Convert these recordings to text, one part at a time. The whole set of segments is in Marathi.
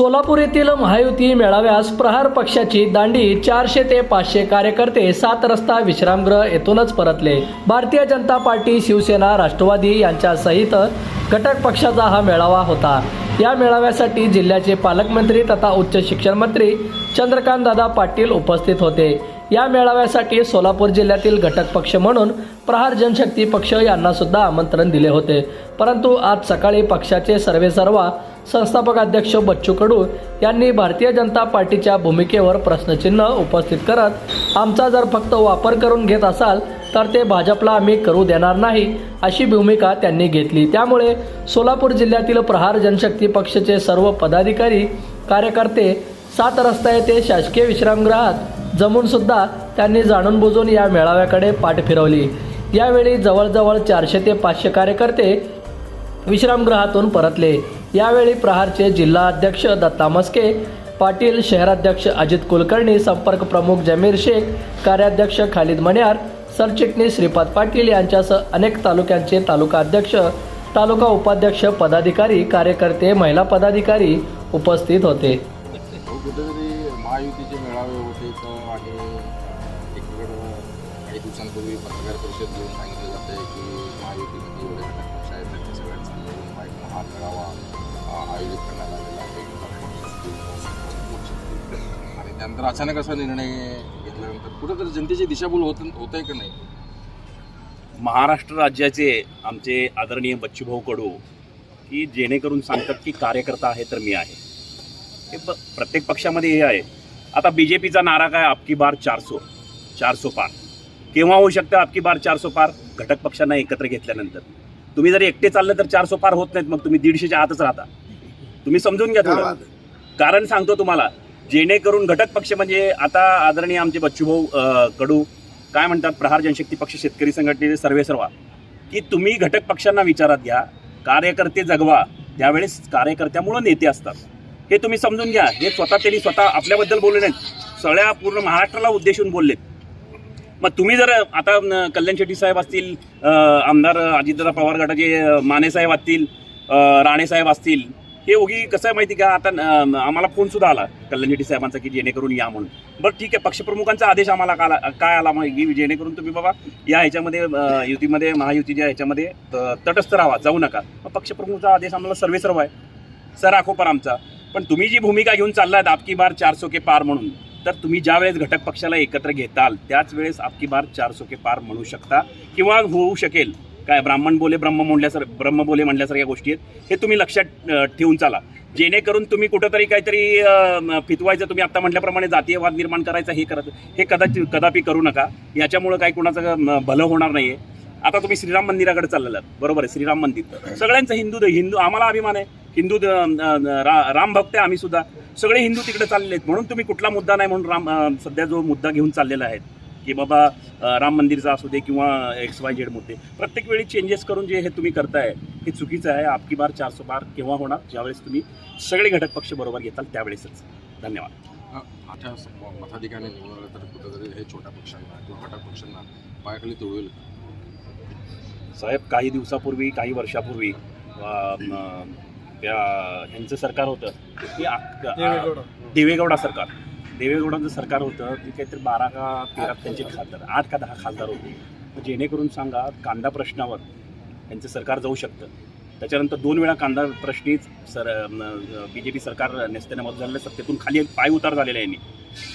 सोलापूर येथील महायुती मेळाव्यास प्रहार पक्षाची दांडी चारशे ते पाचशे कार्यकर्ते सात रस्ता विश्रामगृह येथूनच परतले. भारतीय जनता पार्टी शिवसेना राष्ट्रवादी यांच्यासहित घटक पक्षाचा हा मेळावा होता. या मेळाव्यासाठी जिल्ह्याचे पालकमंत्री तथा उच्च शिक्षण मंत्री चंद्रकांत दादा पाटील उपस्थित होते. या मेळाव्यासाठी सोलापूर जिल्ह्यातील घटक पक्ष म्हणून प्रहार जनशक्ती पक्ष यांना सुद्धा आमंत्रण दिले होते. परंतु आज सकाळी पक्षाचे सर्वेसर्वा संस्थापक अध्यक्ष बच्चू कडू यांनी भारतीय जनता पार्टीच्या भूमिकेवर प्रश्नचिन्ह उपस्थित करत आमचा जर फक्त वापर करून घेत असाल तर ते भाजपला आम्ही करू देणार नाही अशी भूमिका त्यांनी घेतली. त्यामुळे सोलापूर जिल्ह्यातील प्रहार जनशक्ती पक्षाचे सर्व पदाधिकारी कार्यकर्ते सात रस्ता येथे शासकीय विश्रामगृहात जमून सुद्धा त्यांनी जाणून बुजून या मेळाव्याकडे पाठ फिरवली. यावेळी जवळजवळ चारशे ते पाचशे कार्यकर्ते विश्रामगृहातून परतले. यावेळी प्रहारचे जिल्हा अध्यक्ष दत्ता मस्के पाटील शहराध्यक्ष अजित कुलकर्णी संपर्क प्रमुख जमीर शेख कार्याध्यक्ष खालिद मण्यार सरचिटणीस श्रीपाद पाटील यांच्यासह अनेक तालुक्यांचे तालुका अध्यक्ष तालुका उपाध्यक्ष पदाधिकारी कार्यकर्ते महिला पदाधिकारी उपस्थित होते. कुठेतरी महायुतीचे मेळावे होते तर आणि काही दिवसांपूर्वी पत्रकार परिषद घेऊन सांगितलं जातं आहे की महायुतीमध्ये एवढे घटक पक्ष आहेत त्यांच्या सगळ्यांचा मिळून बाईक हा मेळावा अ, आयोजित करण्यात आलेला आहे. आणि त्यानंतर अचानक असा निर्णय घेतल्यानंतर कुठंतरी जनतेची दिशाभूल होत होत आहे का नाही? महाराष्ट्र राज्याचे आमचे आदरणीय बच्चूभाऊ कडू की जेणेकरून सांगतात की कार्यकर्ता आहे तर मी आहे. हे प्रत्येक पक्षामध्ये हे आहे. आता बी जे पीचा नारा काय? आपकी बार चारसो चारसो पार. केव्हा होऊ शकतं आपकी बार चारसो पार? घटक पक्षांना एकत्र घेतल्यानंतर. तुम्ही जर एकटे चालले तर चारसो पार होत नाहीत मग तुम्ही दीडशेच्या आतच राहता. तुम्ही समजून घ्या थोडं. कारण सांगतो तुम्हाला जेणेकरून घटक पक्ष म्हणजे आता आदरणीय आमचे बच्चूभाऊ कडू काय म्हणतात प्रहार जनशक्ती पक्ष शेतकरी संघटनेचे सर्वे सर्वा की तुम्ही घटक पक्षांना विचारात घ्या कार्यकर्ते जगवा त्यावेळेस कार्यकर्त्यामुळं नेते असतात. हे तुम्ही समजून घ्या. हे स्वतः त्यांनी स्वतः आपल्याबद्दल बोलले नाहीत. सगळ्या पूर्ण महाराष्ट्राला उद्देशून बोललेत. मग तुम्ही जर आता कल्याण शेट्टी साहेब असतील आमदार अजितदादा पवार गटाचे मानेसाहेब माने साहेब असतील राणेसाहेब राणे साहेब असतील हे ओगी कसं आहे माहिती का? आता आम्हाला फोन सुद्धा आला कल्याण शेट्टी साहेबांचा की जेणेकरून या म्हणून. बरं ठीक आहे पक्षप्रमुखांचा आदेश आम्हाला का आला- काय आला मग? जेणेकरून तुम्ही बाबा या ह्याच्यामध्ये युतीमध्ये महायुतीच्या ह्याच्यामध्ये तटस्थ राहा जाऊ नका. मग पक्षप्रमुखचा आदेश आम्हाला सर्वे सर्व आहे. सर आखोपर आमचा. पण तुम्ही जी भूमिका घेऊन चाललात आपकी बार चारसो के पार म्हणून तर तुम्ही ज्या वेळेस घटक पक्षाला एकत्र घेताल त्याच वेळेस आपकी बार चारसो के पार म्हणू शकता. किंवा होऊ शकेल. काय ब्राह्मण बोले ब्रह्म म्हणल्यासार ब्रह्म बोले म्हणल्यासारख्या गोष्टी आहेत. हे तुम्ही लक्षात ठेवून चाला. जेणेकरून तुम्ही कुठंतरी काहीतरी फितवायचं तुम्ही आत्ता म्हटल्याप्रमाणे जातीयवाद निर्माण करायचं हे करत हे कदाचित कदापि करू नका. याच्यामुळं काही कुणाचं भलं होणार नाही आहे आता तुम्ही श्रीराम मंदिराकडे चाललेला बरोबर आहे श्रीराम मंदिर. सगळ्यांचं हिंदू हिंदू आम्हाला अभिमान आहे. हिंदू द- रा- राम भक्त आहे आम्ही सुद्धा. सगळे हिंदू तिकडे चाललेले आहेत. म्हणून तुम्ही कुठला मुद्दा नाही म्हणून राम सध्या जो मुद्दा घेऊन चाललेला आहे की बाबा राम मंदिरचा असू दे किंवा एक्स वाय झेड मुद्दे प्रत्येक वेळी चेंजेस करून जे हे तुम्ही करताय हे चुकीचं आहे. आपकी बार चारसो बार केव्हा होणार ज्यावेळेस तुम्ही सगळे घटक पक्ष बरोबर घेताल त्यावेळेसच. धन्यवाद. आता तर कुठेतरी हे छोट्या पक्षांना किंवा घटक पक्षांना पायाखाली तुळवेल साहेब काही दिवसापूर्वी काही वर्षापूर्वी ह्यांचं सरकार होतं ते देवेगौडा. सरकार. देवेगौडाचं सरकार होतं ते काहीतरी बारा का तेरा त्यांचे खासदार आठ का दहा खासदार होते. जेणेकरून सांगा कांदा प्रश्नावर त्यांचं सरकार जाऊ शकतं. त्याच्यानंतर दोन वेळा कांदा प्रश्नीच सर बी जे पी सरकार नेस्त्याने झालेलं सत्तेतून खाली पाय उतार झालेले यांनी.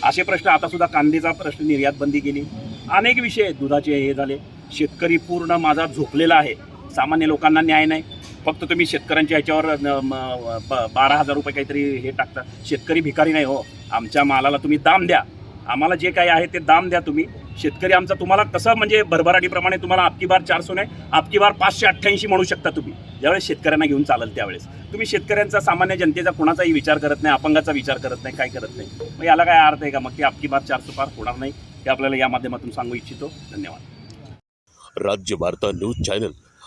असे प्रश्न आता सुद्धा कांद्याचा प्रश्न निर्यात बंदी केली. अनेक विषय दुधाचे हे झाले. शेतकरी पूर्ण माझा झोपलेला आहे. सामान्य लोकांना न्याय नाही. फक्त तुम्ही शेतकऱ्यांच्या ह्याच्यावर न, ब- बारा हजार रुपये काहीतरी हे टाकता. शेतकरी भिकारी नाही हो. आमच्या मालाला तुम्ही दाम द्या. आम्हाला जे काही आहे ते दाम द्या तुम्ही. शेतकरी आमचा तुम्हाला कसं म्हणजे भरभराटीप्रमाणे तुम्हाला आपकी बार चारसो नाही आपकी बार पाचशे अठ्ठ्याऐंशी म्हणू शकता तुम्ही. ज्यावेळेस शेतकऱ्यांना घेऊन चालेल त्यावेळेस. तुम्ही शेतकऱ्यांचा सामान्य जनतेचा कोणाचाही विचार करत नाही अपंगाचा विचार करत नाही काय करत नाही. मग याला काय अर्थ आहे का मग? ते आपकी बार चारसो पार होणार नाही हे आपल्याला या माध्यमातून सांगू इच्छितो. धन्यवाद. राज्य वार्ता न्यूज चॅनल